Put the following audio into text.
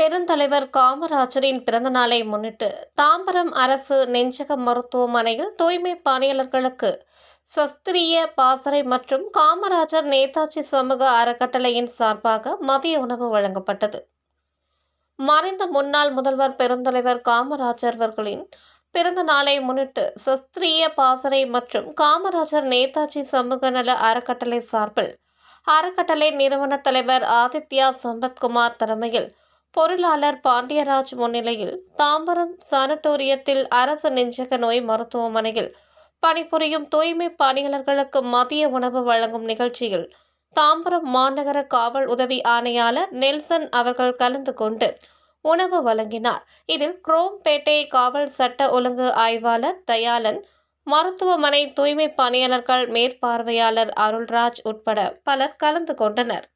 பெருந்தலைவர் காமராஜரின் பிறந்தநாளை முன்னிட்டு தாம்பரம் அரசு நெஞ்சக மருத்துவமனையில் தூய்மை பணியாளர்களுக்கு சஸ்திரிய பாசறை மற்றும் காமராஜர் நேதாஜி சமூக அறக்கட்டளையின் சார்பாக மதிய உணவு வழங்கப்பட்டது. மறைந்த முன்னாள் முதல்வர் பெருந்தலைவர் காமராஜர் அவர்களின் பிறந்த நாளை முன்னிட்டு சஸ்திரிய பாசறை மற்றும் காமராஜர் நேதாஜி சமூக நல அறக்கட்டளை சார்பில் அறக்கட்டளை நிறுவன தலைவர் ஆதித்யா சம்பத்குமார் தலைமையில் பொருளாளர் பாண்டியராஜ் முன்னிலையில் தாம்பரம் சானட்டோரியத்தில் அரசு நெஞ்சக நோய் மருத்துவமனையில் பணிபுரியும் தூய்மை பணியாளர்களுக்கு மதிய உணவு வழங்கும் நிகழ்ச்சியில் தாம்பரம் மாநகர காவல் உதவி ஆணையாளர் நெல்சன் அவர்கள் கலந்து கொண்டு உணவு வழங்கினார். இதில் குரோம்பேட்டை காவல் சட்ட ஒழுங்கு ஆய்வாளர் தயாளன் மருத்துவமனை தூய்மை பணியாளர்கள் மேற்பார்வையாளர் அருள்ராஜ் உட்பட பலர் கலந்து கொண்டனர்.